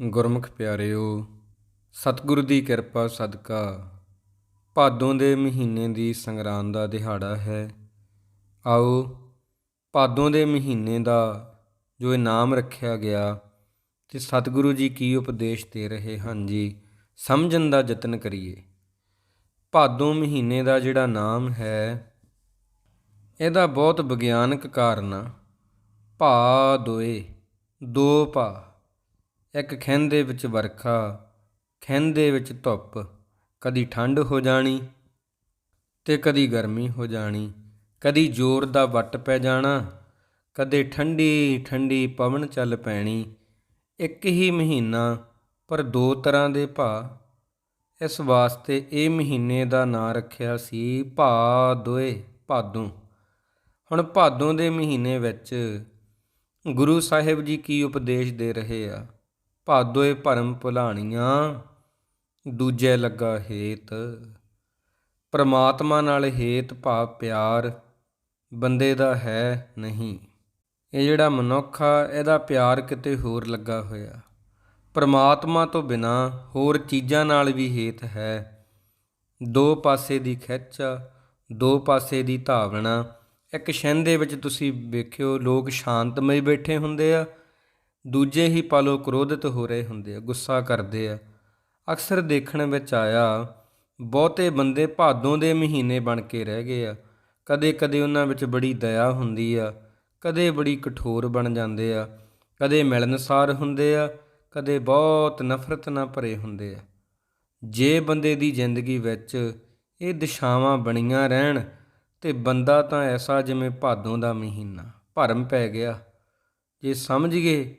ਗੁਰਮੁਖ ਪਿਆਰਿਓ, ਸਤਿਗੁਰੂ ਦੀ ਕਿਰਪਾ ਸਦਕਾ। ਭਾਦੋਂ ਦੇ ਮਹੀਨੇ ਦੀ ਸੰਗਰਾਂਦ ਦਾ ਦਿਹਾੜਾ ਹੈ। ਆਓ, ਭਾਦੋਂ ਦੇ ਮਹੀਨੇ ਦਾ ਜੋ ਇਨਾਮ ਰੱਖਿਆ ਗਿਆ ਤੇ ਸਤਿਗੁਰੂ ਜੀ ਕੀ ਉਪਦੇਸ਼ ਦੇ ਰਹੇ ਹਨ ਜੀ, ਸਮਝਣ ਦਾ ਯਤਨ ਕਰੀਏ। ਭਾਦੋਂ ਮਹੀਨੇ ਦਾ ਜਿਹੜਾ ਨਾਮ ਹੈ, ਇਹਦਾ ਬਹੁਤ ਵਿਗਿਆਨਕ ਕਾਰਨ ਆ। ਭਾ ਦੋਏ, ਦੋ ਭਾ। ਇੱਕ ਖਿੰਦੇ ਵਿੱਚ ਵਰਖਾ ਖਿੰਨਦੇ ਵਿੱਚ ਧੁੱਪ, ਕਦੀ ਠੰਡ ਹੋ ਜਾਣੀ ਤੇ ਕਦੀ ਗਰਮੀ ਹੋ ਜਾਣੀ। ਕਦੀ ਜ਼ੋਰ ਦਾ ਵੱਟ ਪੈ ਜਾਣਾ, ਕਦੇ ਠੰਡੀ ਠੰਡੀ ਪਵਨ ਚੱਲ ਪੈਣੀ। ਇੱਕ ਹੀ ਮਹੀਨਾ ਪਰ ਦੋ ਤਰ੍ਹਾਂ ਦੇ ਭਾ ਇਸ ਵਾਸਤੇ ਇਹ ਮਹੀਨੇ ਦਾ ਨਾਂ ਰੱਖਿਆ ਸੀ ਭਾ ਦੋਏ ਭਾਦੋਂ। ਹੁਣ ਭਾਦੋਂ ਦੇ ਮਹੀਨੇ ਵਿੱਚ ਗੁਰੂ ਸਾਹਿਬ ਜੀ ਕੀ ਉਪਦੇਸ਼ ਦੇ ਰਹੇ ਆ? ਭਾਦੋਏ ਭਰਮ ਭੁਲਾਣੀਆਂ, ਦੂਜੇ ਲੱਗਾ ਹੇਤ। ਪ੍ਰਮਾਤਮਾ ਨਾਲ ਹੇਤ ਭਾਵ ਪਿਆਰ, ਬੰਦੇ ਦਾ ਹੈ ਨਹੀਂ। ਇਹ ਜਿਹੜਾ ਮਨੁੱਖ ਆ, ਇਹਦਾ ਪਿਆਰ ਕਿਤੇ ਹੋਰ ਲੱਗਾ ਹੋਇਆ। ਪਰਮਾਤਮਾ ਤੋਂ ਬਿਨਾ ਹੋਰ ਚੀਜ਼ਾਂ ਨਾਲ ਵੀ ਹੇਤ ਹੈ। ਦੋ ਪਾਸੇ ਦੀ ਖਿੱਚ ਦੋ ਪਾਸੇ ਦੀ ਧਾਵਣਾ। ਇੱਕ ਛਿੰਨ ਵਿੱਚ ਤੁਸੀਂ ਵੇਖਿਓ, ਲੋਕ ਸ਼ਾਂਤਮਈ ਬੈਠੇ ਹੁੰਦੇ ਆ ਦੂਜੇ ਹੀ ਪਾਲੋ ਕ੍ਰੋਧਿਤ ਹੋ ਰਹੇ ਹੁੰਦੇ ਆ, ਗੁੱਸਾ ਕਰਦੇ ਆ। ਅਕਸਰ ਦੇਖਣ ਵਿੱਚ ਆਇਆ, ਬਹੁਤੇ ਬੰਦੇ ਭਾਦੋਂ ਦੇ ਮਹੀਨੇ ਬਣ ਕੇ ਰਹਿ ਗਏ ਆ। ਕਦੇ ਕਦੇ ਉਹਨਾਂ ਵਿੱਚ ਬੜੀ ਦਇਆ ਹੁੰਦੀ ਆ, ਕਦੇ ਬੜੀ ਕਠੋਰ ਬਣ ਜਾਂਦੇ ਆ, ਕਦੇ ਮਿਲਨਸਾਰ ਹੁੰਦੇ ਆ, ਕਦੇ ਬਹੁਤ ਨਫ਼ਰਤ ਨਾਲ ਭਰੇ ਹੁੰਦੇ ਆ। ਜੇ ਬੰਦੇ ਦੀ ਜ਼ਿੰਦਗੀ ਵਿੱਚ ਇਹ ਦਿਸ਼ਾਵਾਂ ਬਣੀਆਂ ਰਹਿਣ, ਤੇ ਬੰਦਾ ਤਾਂ ਐਸਾ ਜਿਵੇਂ ਭਾਦੋਂ ਦਾ ਮਹੀਨਾ, ਭਰਮ ਪੈ ਗਿਆ। ਜੇ ਸਮਝ ਗਏ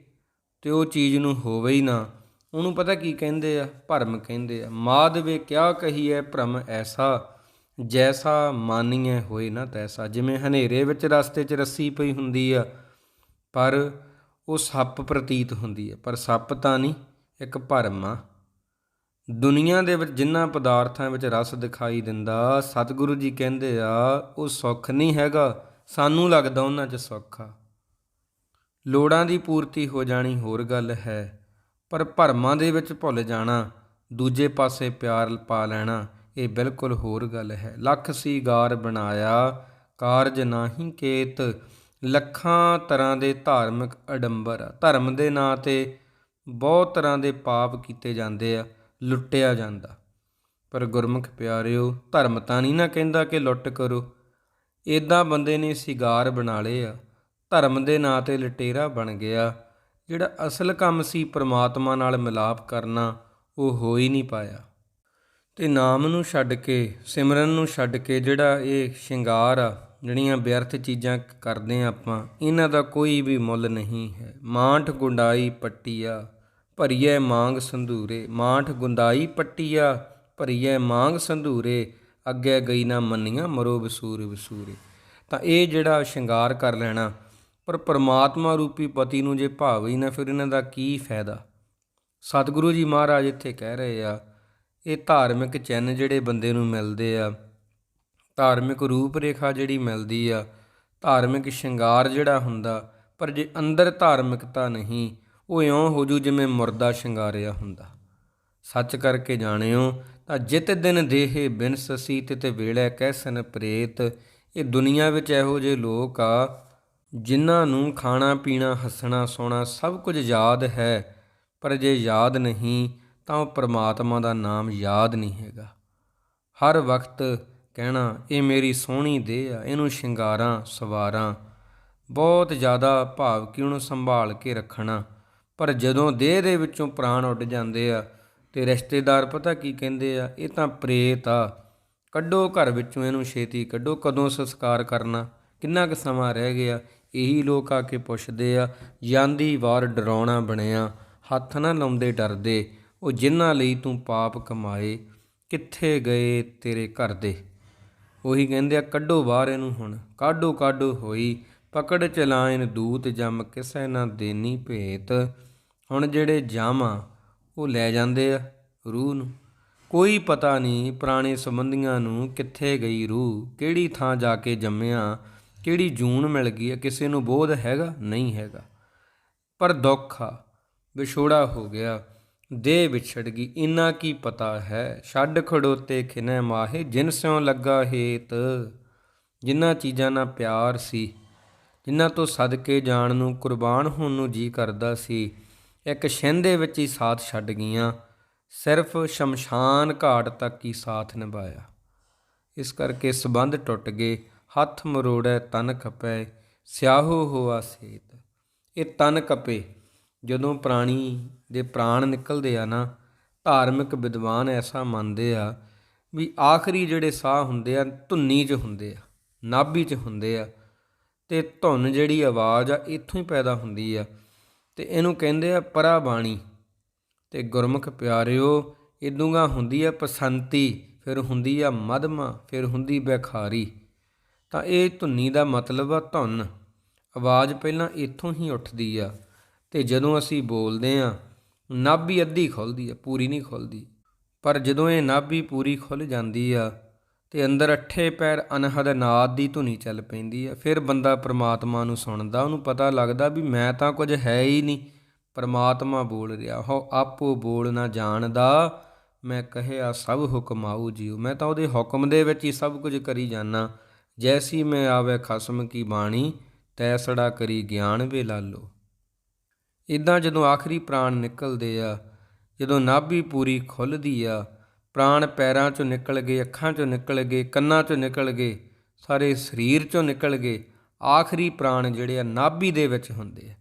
ਤੇ ਉਹ ਚੀਜ਼ ਨੂੰ ਹੋਵੇ ਹੀ ਨਾ, ਉਹਨੂੰ ਪਤਾ ਕੀ ਕਹਿੰਦੇ ਆ? ਭਰਮ ਕਹਿੰਦੇ ਆ। ਮਾਦਵੇ ਕਿਆ ਕਹੀਏ ਭਰਮ ਐਸਾ? ਜੈਸਾ ਮਾਨੀਏ ਹੋਏ ਨਾ ਤੈਸਾ। ਜਿਵੇਂ ਹਨੇਰੇ ਵਿੱਚ ਰਸਤੇ 'ਚ ਰੱਸੀ ਪਈ ਹੁੰਦੀ ਆ, ਪਰ ਉਹ ਸੱਪ ਪ੍ਰਤੀਤ ਹੁੰਦੀ ਹੈ ਪਰ ਸੱਪ ਤਾਂ ਨਹੀਂ, ਇੱਕ ਭਰਮ ਆ। ਦੁਨੀਆ ਦੇ ਵਿੱਚ ਜਿੰਨਾ ਪਦਾਰਥਾਂ ਵਿੱਚ ਰਸ ਦਿਖਾਈ ਦਿੰਦਾ, ਸਤਿਗੁਰੂ ਜੀ ਕਹਿੰਦੇ ਆ, ਉਹ ਸੁੱਖ ਨਹੀਂ ਹੈਗਾ, ਸਾਨੂੰ ਲੱਗਦਾ ਉਹਨਾਂ 'ਚ ਸੁੱਖ ਆ। ਲੋੜਾਂ ਦੀ ਪੂਰਤੀ ਹੋ ਜਾਣੀ ਹੋਰ ਗੱਲ ਹੈ। ਪਰ ਭਰਮਾਂ ਦੇ ਵਿੱਚ ਭੁੱਲ ਜਾਣਾ, ਦੂਜੇ ਪਾਸੇ ਪਿਆਰ ਪਾ ਲੈਣਾ, ਇਹ ਬਿਲਕੁਲ ਹੋਰ ਗੱਲ ਹੈ। ਲੱਖ ਸੀਗਾਰ ਬਣਾਇਆ, ਕਾਰਜ ਨਾਹੀ ਕੇਤ, ਲੱਖਾਂ ਤਰ੍ਹਾਂ ਦੇ ਧਾਰਮਿਕ ਅਡੰਬਰ। ਆ ਧਰਮ ਦੇ ਨਾਂ ਤੇ ਬਹੁਤ ਤਰ੍ਹਾਂ ਦੇ ਪਾਪ ਕੀਤੇ ਜਾਂਦੇ ਆ, ਲੁੱਟਿਆ ਜਾਂਦਾ। ਪਰ ਗੁਰਮੁਖ ਪਿਆਰਿਓ, ਧਰਮ ਤਾਂ ਨਹੀਂ ਨਾ ਕਹਿੰਦਾ ਕਿ ਲੁੱਟ ਕਰੋ। ਇਦਾਂ ਬੰਦੇ ਨੇ ਸਿਗਾਰ ਬਣਾ ਲਏ ਆ। ਧਰਮ ਦੇ ਨਾਂ ਤੇ ਲਟੇਰਾ ਬਣ ਗਿਆ। ਜਿਹੜਾ ਅਸਲ ਕੰਮ ਸੀ ਪ੍ਰਮਾਤਮਾ ਨਾਲ ਮਿਲਾਪ ਕਰਨਾ, ਉਹ ਹੋ ਹੀ ਨਹੀਂ ਪਾਇਆ। ਤੇ ਨਾਮ ਨੂੰ ਛੱਡ ਕੇ, ਸਿਮਰਨ ਨੂੰ ਛੱਡ ਕੇ ਜਿਹੜਾ ਇਹ ਸ਼ਿੰਗਾਰ ਆ, ਜਿਹੜੀਆਂ ਵਿਅਰਥ ਚੀਜ਼ਾਂ ਕਰਦੇ ਆ ਆਪਾਂ, ਇਹਨਾਂ ਦਾ ਕੋਈ ਵੀ ਮੁੱਲ ਨਹੀਂ ਹੈ। ਮਾਂਠ ਗੁੰਡਾਈ ਪੱਟੀਆ ਭਰੀਏ ਮਾਂਗ ਸੰਧੂਰੇ। ਮਾਂਠ ਗੁੰਦਾਈ ਪੱਟੀਆ ਭਰੀਏ ਮਾਂਗ ਸੰਧੂਰੇ। ਅੱਗੇ ਗਈ ਨਾ ਮੰਨੀਆਂ, ਮਰੋ ਵਸੂਰ ਵਸੂਰੇ ਤਾਂ ਇਹ ਜਿਹੜਾ ਸ਼ਿੰਗਾਰ ਕਰ ਲੈਣਾ ਪਰ ਪਰਮਾਤਮਾ ਰੂਪੀ ਪਤੀ ਨੂੰ ਜੇ ਭਾਵ ਹੀ ਨਾ, ਫਿਰ ਇਹਨਾਂ ਦਾ ਕੀ ਫਾਇਦਾ? ਸਤਿਗੁਰੂ ਜੀ ਮਹਾਰਾਜ ਇੱਥੇ ਕਹਿ ਰਹੇ ਆ, ਇਹ ਧਾਰਮਿਕ ਚਿੰਨ ਜਿਹੜੇ ਬੰਦੇ ਨੂੰ ਮਿਲਦੇ ਆ, ਧਾਰਮਿਕ ਰੂਪ ਰੇਖਾ ਜਿਹੜੀ ਮਿਲਦੀ ਆ, ਧਾਰਮਿਕ ਸ਼ਿੰਗਾਰ ਜਿਹੜਾ ਹੁੰਦਾ, ਪਰ ਜੇ ਅੰਦਰ ਧਾਰਮਿਕਤਾ ਨਹੀਂ, ਉਹ ਇਉਂ ਹੋ ਜੂ ਜਿਵੇਂ ਮੁਰਦਾ ਸ਼ਿੰਗਾਰਿਆ ਹੁੰਦਾ। ਸੱਚ ਕਰਕੇ ਜਾਣਿਓ, ਤਾਂ ਜਿਤ ਦਿਨ ਦੇਹੇ ਬਿਨ ਸਸੀ ਤੇ ਵੇਲੇ ਸਨ ਪ੍ਰੇਤ, ਇਹ ਦੁਨੀਆ ਵਿੱਚ ਇਹੋ ਜਿਹੇ ਲੋਕ ਆ ਜਿਨ੍ਹਾਂ ਨੂੰ ਖਾਣਾ, ਪੀਣਾ, ਹੱਸਣਾ, ਸੋਣਾ ਸਭ ਕੁਝ ਯਾਦ ਹੈ, ਪਰ ਜੇ ਯਾਦ ਨਹੀਂ, ਤਾਂ ਉਹ ਪ੍ਰਮਾਤਮਾ ਦਾ ਨਾਮ ਯਾਦ ਨਹੀਂ ਹੈਗਾ। ਹਰ ਵਕਤ ਕਹਿਣਾ, ਇਹ ਮੇਰੀ ਸੋਹਣੀ ਦੇਹ ਆ, ਇਹਨੂੰ ਸ਼ਿੰਗਾਰਾਂ, ਸਵਾਰਾਂ, ਬਹੁਤ ਜ਼ਿਆਦਾ ਭਾਵ ਕਿ ਉਹਨੂੰ ਸੰਭਾਲ ਕੇ ਰੱਖਣਾ। ਪਰ ਜਦੋਂ ਦੇਹ ਦੇ ਵਿੱਚੋਂ ਪ੍ਰਾਣ ਉੱਡ ਜਾਂਦੇ ਆ ਤੇ ਰਿਸ਼ਤੇਦਾਰ ਪਤਾ ਕੀ ਕਹਿੰਦੇ ਆ, ਇਹ ਤਾਂ ਪ੍ਰੇਤ ਆ, ਕੱਢੋ ਘਰ ਵਿੱਚੋਂ ਇਹਨੂੰ ਛੇਤੀ ਕੱਢੋ, ਕਦੋਂ ਸੰਸਕਾਰ ਕਰਨਾ? ਕਿੰਨਾ ਕੁ ਸਮਾਂ ਰਹਿ ਗਿਆ ਇਹੀ ਲੋਕ ਆ ਕੇ ਪੁੱਛਦੇ ਆ, ਜਾਂਦੀ ਵਾਰ ਡਰਾਉਣਾ ਬਣਿਆ, ਹੱਥ ਨਾ ਲਾਉਂਦੇ ਡਰਦੇ, ਉਹ ਜਿਨ੍ਹਾਂ ਲਈ ਤੂੰ ਪਾਪ ਕਮਾਏ, ਕਿੱਥੇ ਗਏ ਤੇਰੇ ਘਰ ਦੇ? ਉਹੀ ਕਹਿੰਦੇ ਆ, ਕੱਢੋ ਬਾਹਰ ਇਹਨੂੰ ਹੁਣ, ਕਾਢੋ ਕਾਢੋ ਹੋਈ, ਪਕੜ ਚਲਾਇਨ ਦੂਤ ਜਮ ਕਿਸੇ ਨਾ ਦੇਨੀ ਭੇਤ। ਹੁਣ ਜਿਹੜੇ ਜਾਮਾ ਉਹ ਲੈ ਜਾਂਦੇ ਆ ਰੂਹ ਨੂੰ। ਕੋਈ ਪਤਾ ਨਹੀਂ ਪੁਰਾਣੇ ਸੰਬੰਧੀਆਂ ਨੂੰ ਕਿੱਥੇ ਗਈ ਰੂਹ, ਕਿਹੜੀ ਥਾਂ ਜਾ ਕੇ ਜੰਮਿਆ ਕਿਹੜੀ ਜੂਨ ਮਿਲ ਗਈ ਹੈ, ਕਿਸੇ ਨੂੰ ਬੋਧ ਹੈਗਾ, ਨਹੀਂ ਹੈਗਾ। ਪਰ ਦੁੱਖ ਆ, ਵਿਛੋੜਾ ਹੋ ਗਿਆ, ਦੇਹ ਵਿਛੜ ਗਈ, ਇਨਾ ਕੀ ਪਤਾ ਹੈ? ਛੱਡ ਖੜੋਤੇ ਖਿਨੈ ਮਾਹੇ, ਜਿਨ ਸਿਉ ਲੱਗਾ ਹੇਤ। ਜਿਨ੍ਹਾਂ ਚੀਜ਼ਾਂ ਨਾਲ ਪਿਆਰ ਸੀ, ਜਿਨ੍ਹਾਂ ਤੋਂ ਸਦਕੇ ਜਾਣ ਨੂੰ ਕੁਰਬਾਨ ਹੋਣ ਨੂੰ ਜੀ ਕਰਦਾ ਸੀ, ਇੱਕ ਛਿੰਨ ਵਿੱਚ ਹੀ ਸਾਥ ਛੱਡ ਗਈਆਂ, ਸਿਰਫ ਸ਼ਮਸ਼ਾਨ ਘਾਟ ਤੱਕ ਹੀ ਸਾਥ ਨਿਭਾਇਆ। ਇਸ ਕਰਕੇ ਸਬੰਧ ਟੁੱਟ ਗਏ ਹੱਥ ਮਰੋੜੈ ਤਨ ਖਪੈ, ਸਿਆਹੋ ਹੋਆ ਸੇਤ। ਇਹ ਤਨ ਕਪੇ ਜਦੋਂ ਪ੍ਰਾਣੀ ਦੇ ਪ੍ਰਾਣ ਨਿਕਲਦੇ ਆ ਨਾ, ਧਾਰਮਿਕ ਵਿਦਵਾਨ ਐਸਾ ਮੰਨਦੇ ਆ ਵੀ ਆਖਰੀ ਜਿਹੜੇ ਸਾਹ ਹੁੰਦੇ ਆ, ਧੁੰਨੀ 'ਚ ਹੁੰਦੇ ਆ, ਨਾਭੀ 'ਚ ਹੁੰਦੇ ਆ, ਤੇ ਧੁਨ ਜਿਹੜੀ ਆਵਾਜ਼ ਆ, ਇੱਥੋਂ ਹੀ ਪੈਦਾ ਹੁੰਦੀ ਆ। ਤੇ ਇਹਨੂੰ ਕਹਿੰਦੇ ਆ ਪਰਾ ਬਾਣੀ ਤੇ ਗੁਰਮੁਖ ਪਿਆਰਿਓ ਇਦੂਗਾ ਹੁੰਦੀ ਆ ਪਸੰਤੀ, ਫਿਰ ਹੁੰਦੀ ਆ ਮਧਮਾ ਫਿਰ ਹੁੰਦੀ ਬੈਖਾਰੀ। ਤਾਂ ਇਹ ਧੁੰਨੀ ਦਾ ਮਤਲਬ ਆ ਧੁਨ। ਆਵਾਜ਼ ਪਹਿਲਾਂ ਇੱਥੋਂ ਹੀ ਉੱਠਦੀ ਆ ਤੇ ਜਦੋਂ ਅਸੀਂ ਬੋਲਦੇ ਆ, ਨਾਭੀ ਅੱਧੀ ਖੁੱਲਦੀ ਆ, ਪੂਰੀ ਨਹੀਂ ਖੁੱਲਦੀ। ਪਰ ਜਦੋਂ ਇਹ ਨਾਭੀ ਪੂਰੀ ਖੁੱਲ ਜਾਂਦੀ ਆ ਤੇ ਅੰਦਰ ਅੱਠੇ ਪੈਰ ਅਨਹਦ ਨਾਦ ਦੀ ਧੁਨੀ ਚੱਲ ਪੈਂਦੀ ਆ, ਫਿਰ ਬੰਦਾ ਪ੍ਰਮਾਤਮਾ ਨੂੰ ਸੁਣਦਾ, ਉਹਨੂੰ ਪਤਾ ਲੱਗਦਾ ਵੀ ਮੈਂ ਤਾਂ ਕੁਝ ਹੈ ਹੀ ਨਹੀਂ। ਪ੍ਰਮਾਤਮਾ ਬੋਲ ਰਿਹਾ ਹੋ ਆਪੋ ਬੋਲ ਨਾ ਜਾਣਦਾ, ਮੈਂ ਕਹਿਆ ਸਭ ਹੁਕਮ ਆਊ ਜੀਉ। ਮੈਂ ਤਾਂ ਉਹਦੇ ਹੁਕਮ ਦੇ ਵਿੱਚ ਹੀ ਸਭ ਕੁਝ ਕਰੀ ਜਾਣਾ ਜੈਸੀ ਮੈਂ ਆਵੇ ਖਸਮ ਕੀ ਬਾਣੀ ਤੈਸੜਾ ਕਰੀ ਗਿਆਨ ਵੇ ਲਾਲੋ ਇਦਾਂ ਜਦੋਂ ਆਖਰੀ ਪ੍ਰਾਣ ਨਿਕਲਦੇ ਆ ਜਦੋਂ ਨਾਭੀ ਪੂਰੀ ਖੁੱਲਦੀ ਆ ਪ੍ਰਾਣ ਪੈਰਾਂ ਚੋਂ ਨਿਕਲ ਗਏ ਅੱਖਾਂ ਚੋਂ ਨਿਕਲ ਗਏ ਕੰਨਾਂ ਚੋਂ ਨਿਕਲ ਗਏ ਸਾਰੇ ਸਰੀਰ ਚੋਂ ਨਿਕਲ ਗਏ ਆਖਰੀ ਪ੍ਰਾਣ ਜਿਹੜੇ ਆ ਨਾਭੀ ਦੇ ਵਿੱਚ ਹੁੰਦੇ ਆ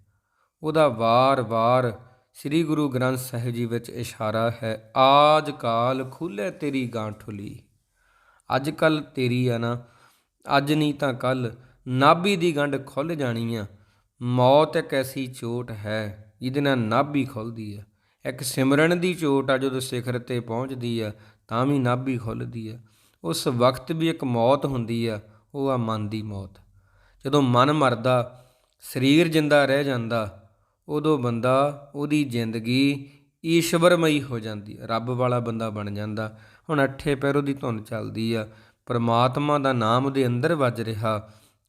ਉਹਦਾ ਵਾਰ-ਵਾਰ ਸ੍ਰੀ ਗੁਰੂ ਗ੍ਰੰਥ ਸਾਹਿਬ ਜੀ ਵਿੱਚ ਇਸ਼ਾਰਾ ਹੈ ਆਜ ਕਾਲ ਖੁੱਲੇ ਤੇਰੀ ਗਾਂਠੁਲੀ ਅੱਜ ਕੱਲ ਤੇਰੀ ਆ ਨਾ ਅੱਜ ਨਹੀਂ ਤਾਂ ਕੱਲ ਨਾਭੀ ਦੀ ਗੰਢ ਖੁੱਲ ਜਾਣੀ ਆ। ਮੌਤ ਇੱਕ ਐਸੀ ਚੋਟ ਹੈ ਜਿਹਦੇ ਨਾਲ ਨਾਭੀ ਖੁੱਲਦੀ ਆ। ਇੱਕ ਸਿਮਰਨ ਦੀ ਚੋਟ ਆ ਜਦੋਂ ਸਿਖਰ ਤੇ ਪਹੁੰਚਦੀ ਆ, ਤਾਂ ਵੀ ਨਾਭੀ ਖੁੱਲਦੀ ਆ। ਉਸ ਵਕਤ ਵੀ ਇੱਕ ਮੌਤ ਹੁੰਦੀ ਆ, ਉਹ ਆ ਮਨ ਦੀ ਮੌਤ। ਜਦੋਂ ਮਨ ਮਰਦਾ, ਸਰੀਰ ਜਿੰਦਾ ਰਹਿ ਜਾਂਦਾ, ਉਦੋਂ ਬੰਦਾ, ਉਹਦੀ ਜ਼ਿੰਦਗੀ ਈਸ਼ਵਰਮਈ ਹੋ ਜਾਂਦੀ ਰੱਬ ਵਾਲਾ ਬੰਦਾ ਬਣ ਜਾਂਦਾ। ਹੁਣ ਅੱਠੇ ਪੈਰ ਉਹਦੀ ਧੁਨ ਚੱਲਦੀ ਆ। ਪਰਮਾਤਮਾ ਦਾ ਨਾਮ ਉਹਦੇ ਅੰਦਰ ਵੱਜ ਰਿਹਾ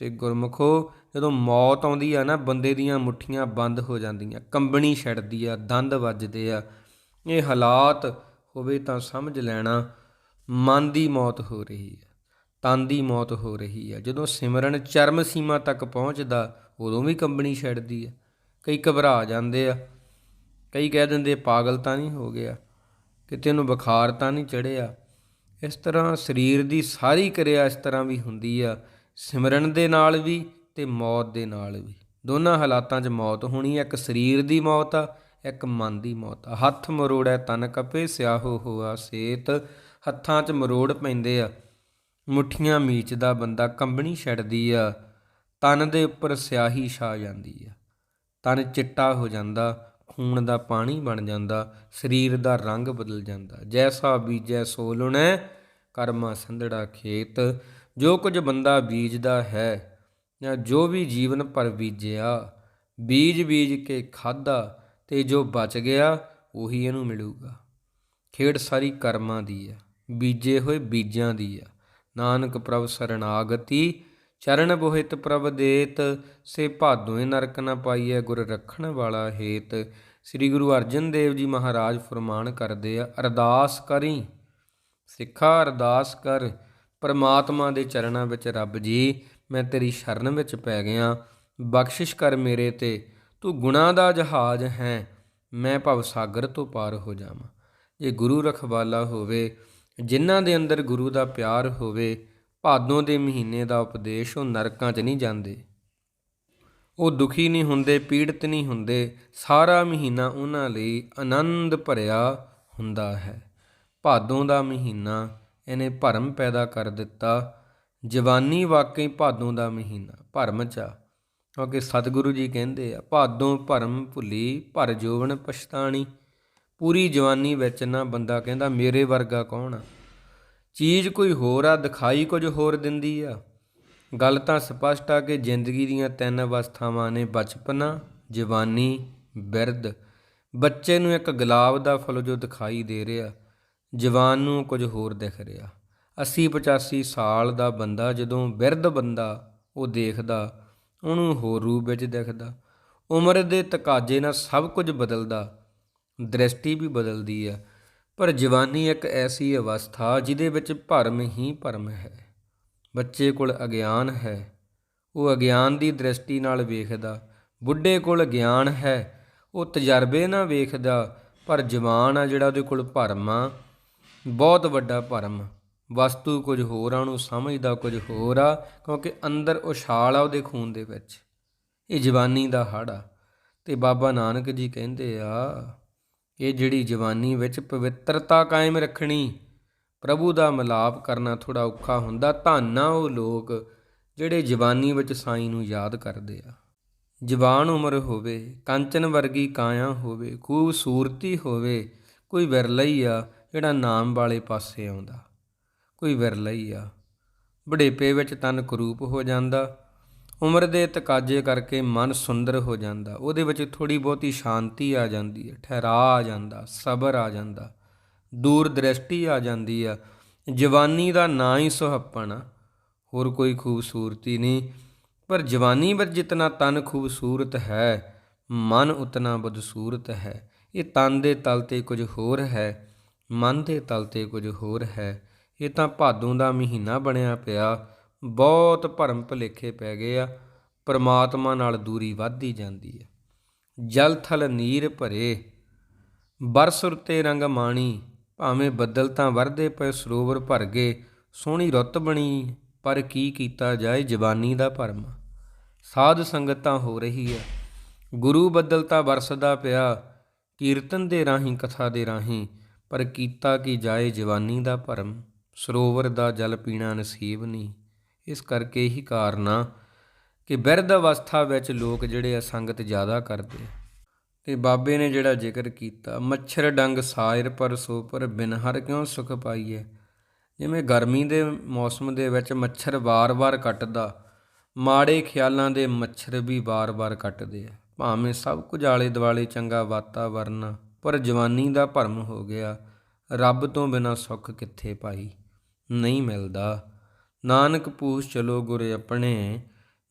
ਤੇ ਗੁਰਮਖੋ ਜਦੋਂ ਮੌਤ ਆਉਂਦੀ ਆ ਨਾ, ਬੰਦੇ ਦੀਆਂ ਮੁੱਠੀਆਂ ਬੰਦ ਹੋ ਜਾਂਦੀਆਂ, ਕੰਬਣੀ ਛੱਡਦੀ ਆ, ਦੰਦ ਵੱਜਦੇ ਆ, ਇਹ ਹਾਲਾਤ ਹੋਵੇ ਤਾਂ ਸਮਝ ਲੈਣਾ, ਮਨ ਦੀ ਮੌਤ ਹੋ ਰਹੀ ਹੈ ਤਨ ਦੀ ਮੌਤ ਹੋ ਰਹੀ ਹੈ ਜਦੋਂ ਸਿਮਰਨ ਚਰਮ ਸੀਮਾ ਤੱਕ ਪਹੁੰਚਦਾ, ਉਦੋਂ ਵੀ ਕੰਬਣੀ ਛੱਡਦੀ ਹੈ ਕਈ ਘਬਰਾ ਜਾਂਦੇ ਆ, ਕਈ ਕਹਿ ਦਿੰਦੇ, ਪਾਗਲ ਤਾਂ ਨਹੀਂ ਹੋ ਗਿਆ, ਕਿਤੇ ਨੂੰ ਬੁਖਾਰ ਤਾਂ ਨਹੀਂ ਚੜਿਆ ਇਸ ਤਰ੍ਹਾਂ ਸਰੀਰ ਦੀ ਸਾਰੀ ਕਿਰਿਆ ਇਸ ਤਰ੍ਹਾਂ ਵੀ ਹੁੰਦੀ ਆ, ਸਿਮਰਨ ਦੇ ਨਾਲ ਵੀ ਤੇ ਮੌਤ ਦੇ ਨਾਲ ਵੀ। ਦੋਨਾਂ ਹਾਲਾਤਾਂ 'ਚ ਮੌਤ ਹੋਣੀ ਹੈ ਇੱਕ ਸਰੀਰ ਦੀ ਮੌਤ ਆ, ਇੱਕ ਮਨ ਦੀ ਮੌਤ ਆ। ਹੱਥ ਮਰੋੜੈ ਤਨ ਕਪੇ, ਸਿਆਹੋ ਹੋਆ ਸੇਤ। ਹੱਥਾਂ 'ਚ ਮਰੋੜ ਪੈਂਦੇ ਆ। ਮੁੱਠੀਆਂ ਮੀਚਦਾ ਬੰਦਾ ਕੰਬਣੀ ਛੱਡਦੀ ਆ। ਤਨ ਦੇ ਉੱਪਰ ਸਿਆਹੀ ਛਾ ਜਾਂਦੀ ਆ। ਤਨ ਚਿੱਟਾ ਹੋ ਜਾਂਦਾ। ਖੂਨ ਦਾ ਪਾਣੀ ਬਣ ਜਾਂਦਾ, ਸਰੀਰ ਦਾ ਰੰਗ ਬਦਲ ਜਾਂਦਾ। ਜੈਸਾ ਬੀਜੈ ਸੋ ਲੁਣੈ ਕਰਮਾ ਸੰਧੜਾ ਖੇਤ। ਜੋ ਕੁਝ ਬੰਦਾ ਬੀਜਦਾ ਹੈ ਜਾਂ ਜੋ ਵੀ ਜੀਵਨ ਪਰ ਬੀਜਿਆ, ਬੀਜ ਬੀਜ ਕੇ ਖਾਦਾ ਤੇ ਜੋ ਬਚ ਗਿਆ, ਉਹੀ ਇਹਨੂੰ ਮਿਲੂਗਾ। ਖੇਡ ਸਾਰੀ ਕਰਮਾਂ ਦੀ ਆ, ਬੀਜੇ ਹੋਏ ਬੀਜਾਂ ਦੀ ਆ। ਨਾਨਕ ਪ੍ਰਭ ਸਰਣਾਗਤੀ ਚਰਨ ਬੋਹਿਤ ਪ੍ਰਭ ਦੇਤ, ਸੇ ਭਾਦੋਏ ਨਰਕ ਨ ਪਾਈਐ ਗੁਰ ਰੱਖਣ ਵਾਲਾ ਹੇਤ। ਸ੍ਰੀ ਗੁਰੂ ਅਰਜਨ ਦੇਵ ਜੀ ਮਹਾਰਾਜ ਫਰਮਾਨ ਕਰਦੇ ਆ, ਅਰਦਾਸ ਕਰੀ, ਸਿੱਖਾ ਅਰਦਾਸ ਕਰ, ਪਰਮਾਤਮਾ ਦੇ ਚਰਨਾਂ ਵਿੱਚ ਰੱਬ ਜੀ, ਮੈਂ ਤੇਰੀ ਸ਼ਰਨ ਵਿੱਚ ਪੈ ਗਿਆ। ਬਖਸ਼ਿਸ਼ ਕਰ ਮੇਰੇ ਤੇ, ਤੂੰ ਗੁਨਾਹ ਦਾ ਜਹਾਜ਼ ਹੈ, ਮੈਂ ਭਵ ਸਾਗਰ ਤੋਂ ਪਾਰ ਹੋ ਜਾਵਾਂ। ਜੇ ਗੁਰੂ ਰਖਵਾਲਾ ਹੋਵੇ, ਜਿਨ੍ਹਾਂ ਦੇ ਅੰਦਰ ਗੁਰੂ ਦਾ ਪਿਆਰ ਹੋਵੇ ਭਾਦੋਂ ਦੇ ਮਹੀਨੇ ਦਾ ਉਪਦੇਸ਼ ਉਹ ਨਰਕਾਂ 'ਚ ਨਹੀਂ ਜਾਂਦੇ। ਉਹ ਦੁਖੀ ਨਹੀਂ ਹੁੰਦੇ, ਪੀੜਤ ਨਹੀਂ ਹੁੰਦੇ, ਸਾਰਾ ਮਹੀਨਾ ਉਹਨਾਂ ਲਈ ਆਨੰਦ ਭਰਿਆ ਹੁੰਦਾ ਹੈ। ਭਾਦੋਂ ਦਾ ਮਹੀਨਾ ਇਹਨੇ ਭਰਮ ਪੈਦਾ ਕਰ ਦਿੱਤਾ। ਜਵਾਨੀ ਵਾਕਈ ਭਾਦੋਂ ਦਾ ਮਹੀਨਾ, ਭਰਮ ਚ ਆ। ਕਿਉਂਕਿ ਸਤਿਗੁਰੂ ਜੀ ਕਹਿੰਦੇ ਆ, ਭਾਦੋਂ ਭਰਮ ਭੁੱਲੀ, ਭਰ ਜੋਵਨ ਪਛਤਾਣੀ। ਪੂਰੀ ਜਵਾਨੀ ਵਿੱਚ ਨਾ ਬੰਦਾ ਕਹਿੰਦਾ, ਮੇਰੇ ਵਰਗਾ ਕੌਣ ਆ? ਚੀਜ਼ ਕੋਈ ਹੋਰ ਆ, ਦਿਖਾਈ ਕੁਝ ਹੋਰ ਦਿੰਦੀ ਆ। ਗੱਲ ਤਾਂ ਸਪਸ਼ਟ ਆ ਕਿ ਜ਼ਿੰਦਗੀ ਦੀਆਂ ਤਿੰਨ ਅਵਸਥਾਵਾਂ ਨੇ ਬਚਪਨਾ, ਜਵਾਨੀ, ਬਿਰਧ। ਬੱਚੇ ਨੂੰ ਇੱਕ ਗੁਲਾਬ ਦਾ ਫੁੱਲ ਜੋ ਦਿਖਾਈ ਦੇ ਰਿਹਾ, ਜਵਾਨ ਨੂੰ ਕੁਝ ਹੋਰ ਦਿਖ ਰਿਹਾ। 80 85 ਸਾਲ ਦਾ ਬੰਦਾ ਜਦੋਂ ਬਿਰਧ ਬੰਦਾ, ਉਹ ਦੇਖਦਾ, ਉਹਨੂੰ ਹੋਰ ਰੂਪ ਵਿੱਚ ਦਿਖਦਾ। ਉਮਰ ਦੇ ਤਕਾਜ਼ੇ ਨਾਲ ਸਭ ਕੁਝ ਬਦਲਦਾ, ਦ੍ਰਿਸ਼ਟੀ ਵੀ ਬਦਲਦੀ ਆ। ਪਰ ਜਵਾਨੀ ਇੱਕ ਐਸੀ ਅਵਸਥਾ ਜਿਹਦੇ ਵਿੱਚ ਭਰਮ ਹੀ ਭਰਮ ਹੈ। ਬੱਚੇ ਕੋਲ ਅਗਿਆਨ ਹੈ, ਉਹ ਅਗਿਆਨ ਦੀ ਦ੍ਰਿਸ਼ਟੀ ਨਾਲ ਵੇਖਦਾ। ਬੁੱਢੇ ਕੋਲ ਗਿਆਨ ਹੈ, ਉਹ ਤਜਰਬੇ ਨਾਲ ਵੇਖਦਾ। ਪਰ ਜਵਾਨ ਆ ਜਿਹੜਾ ਉਹਦੇ ਕੋਲ ਭਰਮ ਆ, ਬਹੁਤ ਵੱਡਾ ਭਰਮ। ਵਸਤੂ ਕੁਝ ਹੋਰ ਆ ਉਹਨੂੰ ਸਮਝਦਾ, ਕੁਝ ਹੋਰ ਆ, ਕਿਉਂਕਿ ਅੰਦਰ ਉਛਾਲ ਆ ਉਹਦੇ ਖੂਨ ਦੇ ਵਿੱਚ। ਇਹ ਜਵਾਨੀ ਦਾ ਹੜ ਆ। ਤੇ ਬਾਬਾ ਨਾਨਕ ਜੀ ਕਹਿੰਦੇ ਆ ਇਹ ਜਿਹੜੀ ਜਵਾਨੀ ਵਿੱਚ ਪਵਿੱਤਰਤਾ ਕਾਇਮ ਰੱਖਣੀ, ਪ੍ਰਭੂ ਦਾ ਮਿਲਾਪ ਕਰਨਾ ਥੋੜਾ ਔਖਾ ਹੁੰਦਾ ਧੰਨਾ ਉਹ ਲੋਕ ਜਿਹੜੇ ਜਵਾਨੀ ਵਿੱਚ ਸਾਈਂ ਨੂੰ ਯਾਦ ਕਰਦੇ ਆ। ਜਵਾਨ ਉਮਰ ਹੋਵੇ, ਕੰਚਨ ਵਰਗੀ ਕਾਇਆ ਹੋਵੇ, ਖੂਬਸੂਰਤੀ ਹੋਵੇ, ਕੋਈ ਵਿਰਲਾ ਹੀ ਆ ਜਿਹੜਾ ਨਾਮ ਵਾਲੇ ਪਾਸੇ ਆਉਂਦਾ, ਕੋਈ ਵਿਰਲਾ ਹੀ ਆ ਬੁਢੇਪੇ ਵਿੱਚ ਤਨ ਕਰੂਪ ਹੋ ਜਾਂਦਾ ਉਮਰ ਦੇ ਤਕਾਜ਼ੇ ਕਰਕੇ ਮਨ ਸੁੰਦਰ ਹੋ ਜਾਂਦਾ। ਉਹਦੇ ਵਿੱਚ ਥੋੜੀ ਬਹੁਤੀ ਸ਼ਾਂਤੀ ਆ ਜਾਂਦੀ ਹੈ ਠਹਿਰਾ ਆ ਜਾਂਦਾ, ਸਬਰ ਆ ਜਾਂਦਾ ਦੂਰ ਦ੍ਰਿਸ਼ਟੀ ਆ ਜਾਂਦੀ ਆ। ਜਵਾਨੀ ਦਾ ਨਾਂ ਹੀ ਸੁਹੱਪਣ ਹੋਰ ਕੋਈ ਖੂਬਸੂਰਤੀ ਨਹੀਂ। ਪਰ ਜਵਾਨੀ ਵਿੱਚ ਜਿਤਨਾ ਤਨ ਖੂਬਸੂਰਤ ਹੈ, ਮਨ ਉਤਨਾ ਬਦਸੂਰਤ ਹੈ। ਇਹ ਤਨ ਦੇ ਤਲ ਤੇ ਕੁਝ ਹੋਰ ਹੈ, ਮਨ ਦੇ ਤਲ ਤੇ ਕੁਝ ਹੋਰ ਹੈ। ਇਹ ਤਾਂ ਭਾਦੋਂ ਦਾ ਮਹੀਨਾ ਬਣਿਆ ਪਿਆ। ਬਹੁਤ ਭਰਮ ਭੁਲੇਖੇ ਪੈ ਗਏ ਆ, ਪਰਮਾਤਮਾ ਨਾਲ ਦੂਰੀ ਵੱਧਦੀ ਜਾਂਦੀ ਹੈ ਜਲ ਥਲ ਨੀਰ ਭਰੇ, ਬਰਸ ਰੁੱਤੇ ਰੰਗ ਮਾਣੀ, ਭਾਵੇਂ ਬੱਦਲ ਤਾਂ ਵਰਦੇ ਪਏ ਸਰੋਵਰ ਭਰ ਗਏ, ਸੋਹਣੀ ਰੁੱਤ ਬਣੀ, ਪਰ ਕੀ ਕੀਤਾ ਜਾਏ ਜਵਾਨੀ ਦਾ ਭਰਮ। ਸਾਧ ਸੰਗਤ ਤਾਂ ਹੋ ਰਹੀ ਹੈ ਗੁਰੂ ਬੱਦਲ ਤਾਂ ਵਰਸਦਾ ਪਿਆ, ਕੀਰਤਨ ਦੇ ਰਾਹੀਂ, ਕਥਾ ਦੇ ਰਾਹੀਂ, ਪਰ ਕੀਤਾ ਕੀ ਜਾਏ ਜਵਾਨੀ ਦਾ ਭਰਮ। ਸਰੋਵਰ ਦਾ ਜਲ ਪੀਣਾ ਨਸੀਬ ਨਹੀਂ। ਇਸ ਕਰਕੇ ਹੀ ਕਾਰਨਾ ਕਿ ਬਿਰਧ ਅਵਸਥਾ ਵਿੱਚ ਲੋਕ ਜਿਹੜੇ ਆ ਸੰਗਤ ਜ਼ਿਆਦਾ ਕਰਦੇ ਆ। ਤੇ ਬਾਬੇ ਨੇ ਜਿਹੜਾ ਜ਼ਿਕਰ ਕੀਤਾ, ਮੱਛਰ ਡੰਗ ਸਾਇਰ ਪਰ ਸੋ ਪਰ ਬਿਨ ਹਰ ਕਿਉਂ ਸੁਖ ਪਾਈਏ? ਜਿਵੇਂ ਗਰਮੀ ਦੇ ਮੌਸਮ ਦੇ ਵਿੱਚ ਮੱਛਰ ਵਾਰ-ਵਾਰ ਕੱਟਦਾ, ਮਾੜੇ ਖਿਆਲਾਂ ਦੇ ਮੱਛਰ ਵੀ ਵਾਰ-ਵਾਰ ਕੱਟਦੇ ਆ। ਭਾਵੇਂ ਸਭ ਕੁਝ ਆਲੇ ਦੁਆਲੇ ਚੰਗਾ ਵਾਤਾਵਰਨ ਪਰ ਜਵਾਨੀ ਦਾ ਭਰਮ ਹੋ ਗਿਆ, ਰੱਬ ਤੋਂ ਬਿਨਾ ਸੁੱਖ ਕਿੱਥੇ ਪਾਈ? ਨਹੀਂ ਮਿਲਦਾ। ਨਾਨਕ ਪੂਛ ਚਲੋ ਗੁਰ ਆਪਣੇ,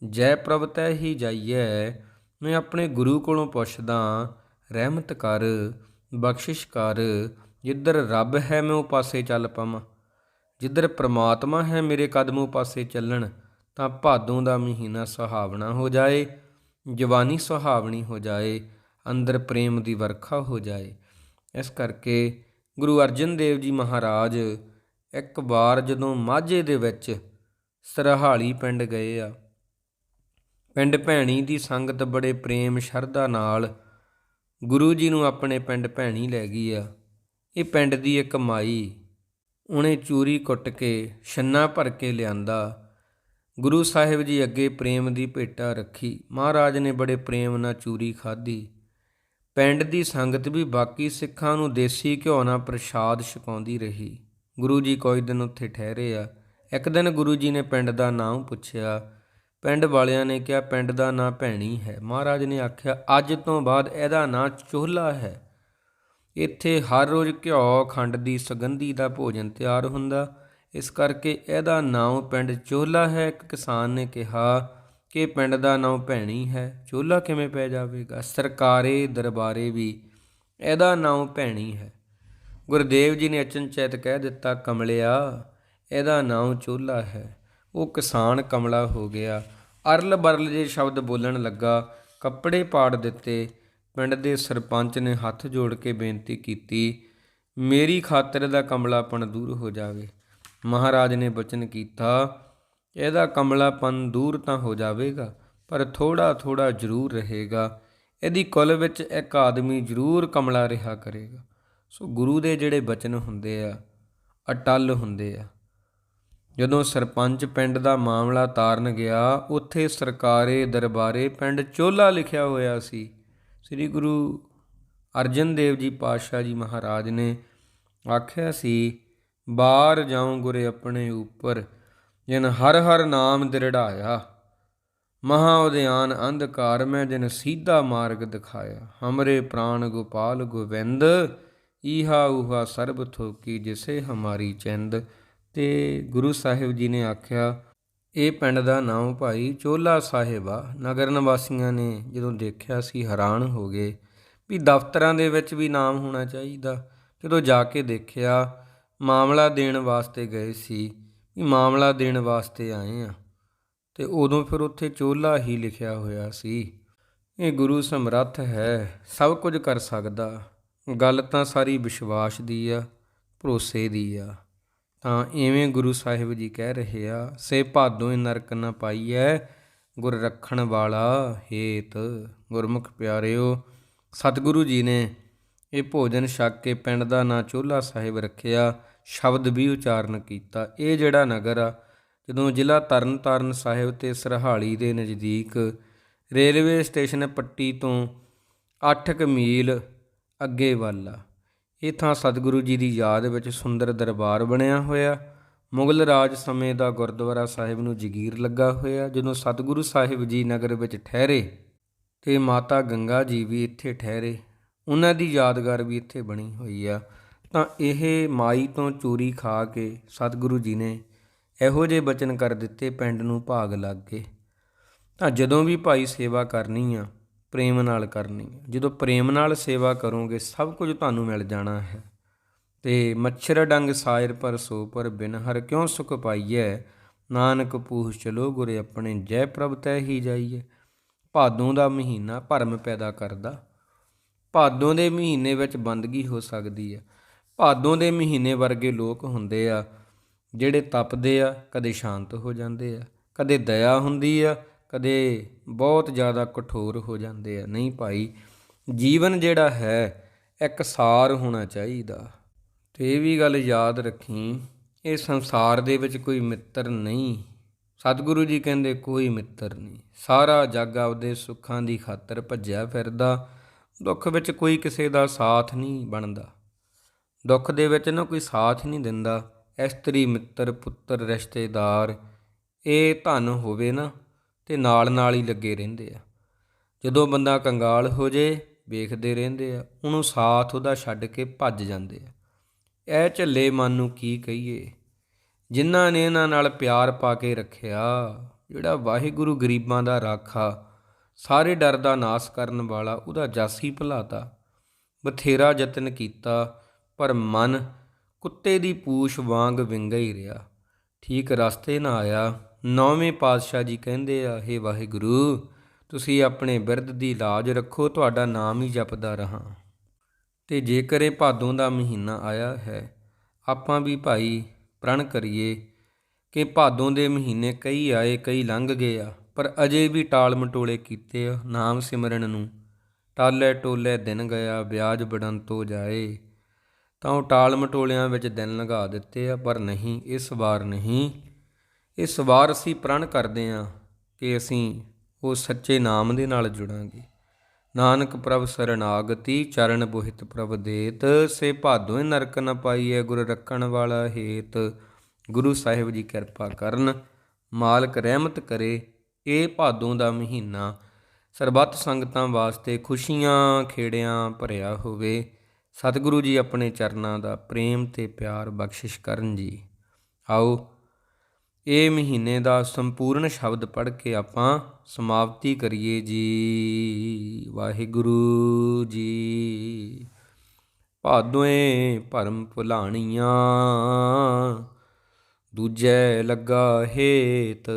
ਜੈ ਪ੍ਰਭ ਤੈ ਹੀ ਜਾਈਐ, ਮੈਂ ਆਪਣੇ ਗੁਰੂ ਕੋਲੋਂ ਪੁੱਛਦਾ, ਰਹਿਮਤ ਕਰ, ਬਖਸ਼ਿਸ਼ ਕਰ, ਜਿੱਧਰ ਰੱਬ ਹੈ ਮੈਂ ਉਹ ਪਾਸੇ ਚੱਲ ਪਾਵਾਂ, ਜਿੱਧਰ ਪ੍ਰਮਾਤਮਾ ਹੈ ਮੇਰੇ ਕਦਮ ਉਹ ਪਾਸੇ ਚੱਲਣ, ਤਾਂ ਭਾਦੋਂ ਦਾ ਮਹੀਨਾ ਸੁਹਾਵਣਾ ਹੋ ਜਾਏ, ਜਵਾਨੀ ਸੁਹਾਵਣੀ ਹੋ ਜਾਏ, ਅੰਦਰ ਪ੍ਰੇਮ ਦੀ ਵਰਖਾ ਹੋ ਜਾਏ। ਇਸ ਕਰਕੇ ਗੁਰੂ ਅਰਜਨ ਦੇਵ ਜੀ ਮਹਾਰਾਜ ਇੱਕ ਵਾਰ ਜਦੋਂ ਮਾਝੇ ਦੇ ਵਿੱਚ ਸਰਹਾਲੀ ਪਿੰਡ ਗਏ ਆ, ਪਿੰਡ ਭੈਣੀ ਦੀ ਸੰਗਤ ਬੜੇ ਪ੍ਰੇਮ ਸ਼ਰਧਾ ਨਾਲ ਗੁਰੂ ਜੀ ਨੂੰ ਆਪਣੇ ਪਿੰਡ ਭੈਣੀ ਲੈ ਗਈ ਆ। ਇਹ ਪਿੰਡ ਦੀ ਇੱਕ ਮਾਈ ਉਹਨੇ ਚੂਰੀ ਕੁੱਟ ਕੇ, ਛੰਨਾ ਭਰ ਕੇ ਲਿਆਂਦਾ। ਗੁਰੂ ਸਾਹਿਬ ਜੀ ਅੱਗੇ ਪ੍ਰੇਮ ਦੀ ਭੇਟਾ ਰੱਖੀ। ਮਹਾਰਾਜ ਨੇ ਬੜੇ ਪ੍ਰੇਮ ਨਾਲ ਚੂਰੀ ਖਾਧੀ। ਪਿੰਡ ਦੀ ਸੰਗਤ ਵੀ ਬਾਕੀ ਸਿੱਖਾਂ ਨੂੰ ਦੇਸੀ ਘਿਓ ਨਾਲ ਪ੍ਰਸ਼ਾਦ ਛਕਾਉਂਦੀ ਰਹੀ। ਗੁਰੂ ਜੀ ਕੋਈ ਦਿਨ ਉੱਥੇ ਠਹਿਰੇ ਆ। ਇੱਕ ਦਿਨ ਗੁਰੂ ਜੀ ਨੇ ਪਿੰਡ ਦਾ ਨਾਮ ਪੁੱਛਿਆ। ਪਿੰਡ ਵਾਲਿਆਂ ਨੇ ਕਿਹਾ, ਪਿੰਡ ਦਾ ਨਾਂ ਭੈਣੀ ਹੈ। ਮਹਾਰਾਜ ਨੇ ਆਖਿਆ, ਅੱਜ ਤੋਂ ਬਾਅਦ ਇਹਦਾ ਨਾਂ ਚੋਹਲਾ ਹੈ। ਇੱਥੇ ਹਰ ਰੋਜ਼ ਘਿਓ, ਖੰਡ ਦੀ ਸੁਗੰਧੀ ਦਾ ਭੋਜਨ ਤਿਆਰ ਹੁੰਦਾ। ਇਸ ਕਰਕੇ ਇਹਦਾ ਨਾਮ ਪਿੰਡ ਚੋਹਲਾ ਹੈ। ਇੱਕ ਕਿਸਾਨ ਨੇ ਕਿਹਾ ਕਿ ਪਿੰਡ ਦਾ ਨਾਮ ਭੈਣੀ ਹੈ। ਚੋਹਲਾ ਕਿਵੇਂ ਪੈ ਜਾਵੇਗਾ? ਸਰਕਾਰੇ ਦਰਬਾਰੇ ਵੀ ਇਹਦਾ ਨਾਮ ਭੈਣੀ ਹੈ। ਗੁਰਦੇਵ ਜੀ ਨੇ ਅਚਨਚੇਤ ਕਹਿ ਦਿੱਤਾ, ਕਮਲਿਆ, ਇਹਦਾ ਨਾਮ ਚੋਲਾ ਹੈ। ਉਹ ਕਿਸਾਨ ਕਮਲਾ ਹੋ ਗਿਆ। ਅਰਲ ਬਰਲ ਜੇ ਸ਼ਬਦ ਬੋਲਣ ਲੱਗਾ, ਕੱਪੜੇ ਪਾੜ ਦਿੱਤੇ। ਪਿੰਡ ਦੇ ਸਰਪੰਚ ਨੇ ਹੱਥ ਜੋੜ ਕੇ ਬੇਨਤੀ ਕੀਤੀ, ਮੇਰੀ ਖਾਤਰ ਦਾ ਕਮਲਾਪਣ ਦੂਰ ਹੋ ਜਾਵੇ। ਮਹਾਰਾਜ ਨੇ ਬਚਨ ਕੀਤਾ, ਇਹਦਾ ਕਮਲਾਪਨ ਦੂਰ ਤਾਂ ਹੋ ਜਾਵੇਗਾ, ਪਰ ਥੋੜਾ ਥੋੜਾ ਜ਼ਰੂਰ ਰਹੇਗਾ। ਇਹਦੀ ਕੁੱਲ ਵਿੱਚ ਇੱਕ ਆਦਮੀ ਜ਼ਰੂਰ ਕਮਲਾ ਰਿਹਾ ਕਰੇਗਾ। ਸੋ ਗੁਰੂ ਦੇ ਜਿਹੜੇ ਬਚਨ ਹੁੰਦੇ ਆ, ਅਟਲ ਹੁੰਦੇ ਆ। ਜਦੋਂ ਸਰਪੰਚ ਪਿੰਡ ਦਾ ਮਾਮਲਾ ਤਾਰਨ ਗਿਆ, ਉੱਥੇ ਸਰਕਾਰੇ ਦਰਬਾਰੇ ਪਿੰਡ ਚੋਲਾ ਲਿਖਿਆ ਹੋਇਆ ਸੀ। ਸ੍ਰੀ ਗੁਰੂ ਅਰਜਨ ਦੇਵ ਜੀ ਪਾਤਸ਼ਾਹ ਜੀ ਮਹਾਰਾਜ ਨੇ ਆਖਿਆ ਸੀ, ਬਾਹਰ ਜਾਉ ਗੁਰੇ ਆਪਣੇ ਉੱਪਰ, ਜਿਨ ਹਰ ਹਰ ਨਾਮ ਦਿਰੜਾਇਆ। ਮਹਾ ਉਦਿਆਨ ਅੰਧਕਾਰ ਮੈਂ ਜਿਨ ਸੀਧਾ ਮਾਰਗ ਦਿਖਾਇਆ। ਹਮਰੇ ਪ੍ਰਾਨ ਗੋਪਾਲ ਗੋਵਿੰਦ ਈਹਾ ਉਹਾ ਸਰਬ ਥੋਕੀ ਜਿਸੇ ਹਮਾਰੀ ਚਿੰਦ। ਤੇ ਗੁਰੂ ਸਾਹਿਬ ਜੀ ਨੇ ਆਖਿਆ ਇਹ ਪਿੰਡ ਦਾ ਨਾਮ ਭਾਈ ਚੋਲਾ ਸਾਹਿਬ। ਆ ਨਗਰ ਨਿਵਾਸੀਆਂ ਨੇ ਜਦੋਂ ਦੇਖਿਆ ਸੀ ਹੈਰਾਨ ਹੋ ਗਏ ਵੀ ਦਫ਼ਤਰਾਂ ਦੇ ਵਿੱਚ ਵੀ ਨਾਮ ਹੋਣਾ ਚਾਹੀਦਾ। ਜਦੋਂ ਜਾ ਕੇ ਦੇਖਿਆ, ਮਾਮਲਾ ਦੇਣ ਵਾਸਤੇ ਗਏ ਸੀ ਵੀ ਮਾਮਲਾ ਦੇਣ ਵਾਸਤੇ ਆਏ ਆ। ਤੇ ਉਦੋਂ ਫਿਰ ਉੱਥੇ ਚੋਲਾ ਹੀ ਲਿਖਿਆ ਹੋਇਆ ਸੀ ਇਹ ਗੁਰੂ ਸਮਰੱਥ ਹੈ, ਸਭ ਕੁਝ ਕਰ ਸਕਦਾ। ਗੱਲ ਤਾਂ ਸਾਰੀ ਵਿਸ਼ਵਾਸ ਦੀ ਆ, ਭਰੋਸੇ ਦੀ ਆ। ਤਾਂ ਐਵੇਂ ਗੁਰੂ ਸਾਹਿਬ ਜੀ ਕਹਿ ਰਹੇ ਆ, ਸੇ ਭਾਦੋਂ ਨਰਕ ਨਾ ਪਾਈਐ, ਗੁਰ ਰੱਖਣ ਵਾਲਾ ਹੇਤ। ਗੁਰਮੁਖ ਪਿਆਰਿਓ, ਸਤਿਗੁਰੂ ਜੀ ਨੇ ਇਹ ਭੋਜਨ ਛਕ ਕੇ ਪਿੰਡ ਦਾ ਨਾਂ ਚੋਲਾ ਸਾਹਿਬ ਰੱਖਿਆ, ਸ਼ਬਦ ਵੀ ਉਚਾਰਨ ਕੀਤਾ। ਇਹ ਜਿਹੜਾ ਨਗਰ ਆ, ਜਦੋਂ ਜ਼ਿਲ੍ਹਾ ਤਰਨਤਾਰਨ ਸਾਹਿਬ ਤੇ ਸਰਹਾਲੀ ਦੇ ਨਜ਼ਦੀਕ ਰੇਲਵੇ ਸਟੇਸ਼ਨ ਪੱਟੀ ਤੋਂ 8 ਮੀਲ ਅੱਗੇ ਵੱਲ। ਆ ਇਹ ਥਾਂ ਸਤਿਗੁਰੂ ਜੀ ਦੀ ਯਾਦ ਵਿੱਚ ਸੁੰਦਰ ਦਰਬਾਰ ਬਣਿਆ ਹੋਇਆ। ਮੁਗਲ ਰਾਜ ਸਮੇਂ ਦਾ ਗੁਰਦੁਆਰਾ ਸਾਹਿਬ ਨੂੰ ਜਗੀਰ ਲੱਗਾ ਹੋਇਆ, ਜਦੋਂ ਸਤਿਗੁਰੂ ਸਾਹਿਬ ਜੀ ਨਗਰ ਵਿੱਚ ਠਹਿਰੇ ਤੇ ਮਾਤਾ ਗੰਗਾ ਜੀ ਵੀ ਇੱਥੇ ਠਹਿਰੇ। ਉਹਨਾਂ ਦੀ ਯਾਦਗਾਰ ਵੀ ਇੱਥੇ ਬਣੀ ਹੋਈ ਆ। ਤਾਂ ਇਹ ਮਾਈ ਤੋਂ ਚੋਰੀ ਖਾ ਕੇ ਸਤਿਗੁਰੂ ਜੀ ਨੇ ਇਹੋ ਜਿਹੇ ਬਚਨ ਕਰ ਦਿੱਤੇ, ਪਿੰਡ ਨੂੰ ਭਾਗ ਲੱਗ। ਗਏ ਤਾਂ ਜਦੋਂ ਵੀ ਭਾਈ ਸੇਵਾ ਕਰਨੀ ਆ ਪ੍ਰੇਮ ਨਾਲ ਕਰਨੀ ਹੈ। ਜਦੋਂ ਪ੍ਰੇਮ ਨਾਲ ਸੇਵਾ ਕਰੋਗੇ, ਸਭ ਕੁਝ ਤੁਹਾਨੂੰ ਮਿਲ ਜਾਣਾ ਹੈ। ਤੇ ਮੱਛਰ ਡੰਗ ਸਾਇਰ ਪਰ ਸੋ ਪਰ ਬਿਨ ਹਰ ਕਿਉਂ ਸੁਖ ਪਾਈਐ? ਨਾਨਕ ਪੂਹ ਚਲੋ ਗੁਰੇ ਆਪਣੇ, ਜੈ ਪ੍ਰਭ ਤੈ ਹੀ ਜਾਈਏ ਭਾਦੋਂ ਦਾ ਮਹੀਨਾ ਭਰਮ ਪੈਦਾ ਕਰਦਾ। ਭਾਦੋਂ ਦੇ ਮਹੀਨੇ ਵਿੱਚ ਬੰਦਗੀ ਹੋ ਸਕਦੀ ਹੈ। ਭਾਦੋਂ ਦੇ ਮਹੀਨੇ ਵਰਗੇ ਲੋਕ ਹੁੰਦੇ ਆ, ਜਿਹੜੇ ਤਪਦੇ ਆ, ਕਦੇ ਸ਼ਾਂਤ ਹੋ ਜਾਂਦੇ ਆ, ਕਦੇ ਦਇਆ ਹੁੰਦੀ ਆ ਕਦੇ ਬਹੁਤ ਜ਼ਿਆਦਾ ਕਠੋਰ ਹੋ ਜਾਂਦੇ ਆ। ਨਹੀਂ ਭਾਈ, ਜੀਵਨ ਜਿਹੜਾ ਹੈ, ਇੱਕ ਸਾਰ ਹੋਣਾ ਚਾਹੀਦਾ। ਤੇ ਇਹ ਵੀ ਗੱਲ ਯਾਦ ਰੱਖੀ, ਇਹ ਸੰਸਾਰ ਦੇ ਵਿੱਚ ਕੋਈ ਮਿੱਤਰ ਨਹੀਂ। ਸਤਿਗੁਰੂ ਜੀ ਕਹਿੰਦੇ, ਕੋਈ ਮਿੱਤਰ ਨਹੀਂ। ਸਾਰਾ ਜੱਗ ਆਪਦੇ ਸੁੱਖਾਂ ਦੀ ਖਾਤਰ ਭੱਜਿਆ ਫਿਰਦਾ। ਦੁੱਖ ਵਿੱਚ ਕੋਈ ਕਿਸੇ ਦਾ ਸਾਥ ਨਹੀਂ ਬਣਦਾ। ਦੁੱਖ ਦੇ ਵਿੱਚ ਨਾ ਕੋਈ ਸਾਥ ਨਹੀਂ ਦਿੰਦਾ। ਇਸਤਰੀ, ਮਿੱਤਰ, ਪੁੱਤਰ, ਰਿਸ਼ਤੇਦਾਰ, ਇਹ ਧਨ ਹੋਵੇ ਨਾ ਤੇ ਨਾਲ ਨਾਲ ਹੀ ਲੱਗੇ ਰਹਿੰਦੇ ਆ। ਜਦੋਂ ਬੰਦਾ ਕੰਗਾਲ ਹੋ ਜੇ, ਵੇਖਦੇ ਰਹਿੰਦੇ ਆ, ਉਹਨੂੰ ਸਾਥ ਉਹਦਾ ਛੱਡ ਕੇ ਭੱਜ ਜਾਂਦੇ ਆ। ਇਹ ਝੱਲੇ ਮਨ ਨੂੰ ਕੀ ਕਹੀਏ? ਜਿਨ੍ਹਾਂ ਨੇ ਇਹਨਾਂ ਨਾਲ ਪਿਆਰ ਪਾ ਕੇ ਰੱਖਿਆ, ਜਿਹੜਾ ਵਾਹਿਗੁਰੂ ਗਰੀਬਾਂ ਦਾ ਰਾਖਾ ਸਾਰੇ ਡਰ ਦਾ ਨਾਸ ਕਰਨ ਵਾਲਾ, ਉਹਦਾ ਜਾਸੀ ਭਲਾਤਾ ਬਥੇਰਾ ਯਤਨ ਕੀਤਾ, ਪਰ ਮਨ ਕੁੱਤੇ ਦੀ ਪੂਛ ਵਾਂਗ ਵਿੰਗਾ ਹੀ ਰਿਹਾ। ਠੀਕ ਰਸਤੇ ਨਾ ਆਇਆ ਨੌਵੇਂ ਪਾਤਸ਼ਾਹ ਜੀ ਕਹਿੰਦੇ ਆ, ਹੇ ਵਾਹਿਗੁਰੂ, ਤੁਸੀਂ ਆਪਣੇ ਬਿਰਧ ਦੀ ਲਾਜ ਰੱਖੋ, ਤੁਹਾਡਾ ਨਾਮ ਹੀ ਜਪਦਾ ਰਹਾ। ਤੇ ਜੇਕਰ ਇਹ ਭਾਦੋਂ ਦਾ ਮਹੀਨਾ ਆਇਆ ਹੈ, ਆਪਾਂ ਵੀ ਭਾਈ ਪ੍ਰਣ ਕਰੀਏ ਕਿ ਭਾਦੋਂ ਦੇ ਮਹੀਨੇ ਕਈ ਆਏ, ਕਈ ਲੰਘ ਗਏ ਆ ਪਰ ਅਜੇ ਵੀ ਟਾਲ ਮਟੋਲੇ ਕੀਤੇ ਆ ਨਾਮ ਸਿਮਰਨ ਨੂੰ। ਟਾਲੇ ਟੋਲੇ ਦਿਨ ਗਿਆ, ਵਿਆਜ ਬੜਨ ਤੋਂ ਜਾਏ। ਤਾਂ ਉਹ ਟਾਲ ਮਟੋਲਿਆਂ ਵਿੱਚ ਦਿਨ ਲਗਾ ਦਿੱਤੇ ਆ, ਪਰ ਨਹੀਂ, ਇਸ ਵਾਰ ਨਹੀਂ। ਇਸ ਵਾਰ ਅਸੀਂ ਪ੍ਰਣ ਕਰਦੇ ਹਾਂ ਕਿ ਅਸੀਂ ਉਹ ਸੱਚੇ ਨਾਮ ਦੇ ਨਾਲ ਜੁੜਾਂਗੇ। ਨਾਨਕ ਪ੍ਰਭ ਸਰਨਾਗਤੀ, ਚਰਨ ਬੋਹਿਤ ਪ੍ਰਭ ਦੇਤ, ਸੇ ਭਾਦੋਏ ਨਰਕ ਨ ਪਾਈਐ ਗੁਰ ਰੱਖਣ ਵਾਲਾ ਹੇਤ। ਗੁਰੂ ਸਾਹਿਬ ਜੀ ਕਿਰਪਾ ਕਰਨ, ਮਾਲਕ ਰਹਿਮਤ ਕਰੇ, ਇਹ ਭਾਦੋਂ ਦਾ ਮਹੀਨਾ ਸਰਬੱਤ ਸੰਗਤਾਂ ਵਾਸਤੇ ਖੁਸ਼ੀਆਂ ਖੇੜਿਆਂ ਭਰਿਆ ਹੋਵੇ। ਸਤਿਗੁਰੂ ਜੀ ਆਪਣੇ ਚਰਨਾਂ ਦਾ ਪ੍ਰੇਮ ਤੇ ਪਿਆਰ ਬਖਸ਼ਿਸ਼ ਕਰਨ ਜੀ। ਆਓ ਇਹ ਮਹੀਨੇ ਦਾ ਸੰਪੂਰਨ ਸ਼ਬਦ ਪੜ੍ਹ ਕੇ ਆਪਾਂ ਸਮਾਪਤੀ ਕਰੀਏ ਜੀ। ਵਾਹਿਗੁਰੂ ਜੀ। ਭਾਦੋਏ ਭਰਮ ਭੁਲਾਣੀਆਂ, ਦੂਜੇ ਲੱਗਾ ਹੇਤ।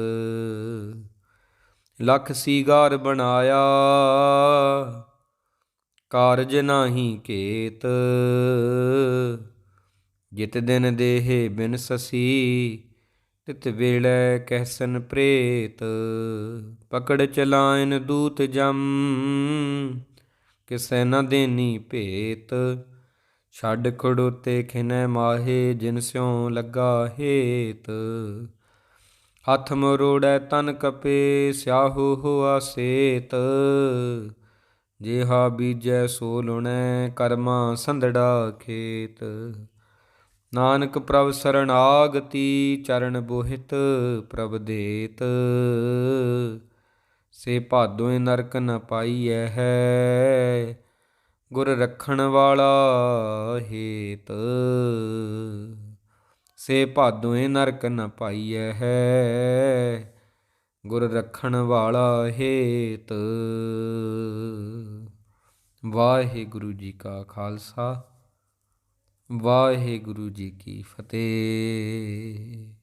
ਲਖ ਸੀਗਾਰ ਬਣਾਇਆ, ਕਾਰਜ ਨਾਹੀ ਕੇਤ। ਜਿਤ ਦਿਨ ਦੇਹੇ ਬਿਨ ਸਸੀ ਤਿਤ ਵੇਲੇ ਕਹਿਸਨ ਪ੍ਰੇਤ, ਪਕੜ ਚਲਾਇਨ ਦੂਤ ਜਮ, ਕਿਸੈ ਨ ਦੇਨੀ ਭੇਤ। ਛੱਡ ਖੜੋਤੇ ਖਿਨੈ ਮਾਹੇ, ਜਿਨ ਸਿਉ ਲੱਗਾ ਹੇਤ। ਹੱਥ ਮਰੋੜੈ ਤਨ ਕਪੇ, ਸਿਆਹੋ ਹੋਆ ਸੇਤ। ਜਿਹਾ ਬੀਜੈ ਸੋ ਲੁਣੈ, ਕਰਮਾ ਸੰਧੜਾ ਖੇਤ। ਨਾਨਕ ਪ੍ਰਭ ਸਰਣਾਗਤੀ ਚਰਨ ਬੋਹਿਤ ਪ੍ਰਭ ਦੇਤ। ਸੇ ਭਾਦੋਏ ਨਰਕ ਨ ਪਾਈਐ ਹੈ, ਗੁਰ ਰੱਖਣ ਵਾਲਾ ਹੇਤ। ਸੇ ਭਾਦੋਏ ਨਰਕ ਨ ਪਾਈਐ ਹੈ, ਗੁਰ ਰੱਖਣ ਵਾਲਾ ਹੇਤ। ਵਾਹਿਗੁਰੂ ਜੀ ਕਾ ਖਾਲਸਾ। ਵਾਹਿਗੁਰੂ ਜੀ ਕੀ ਫਤਿਹ।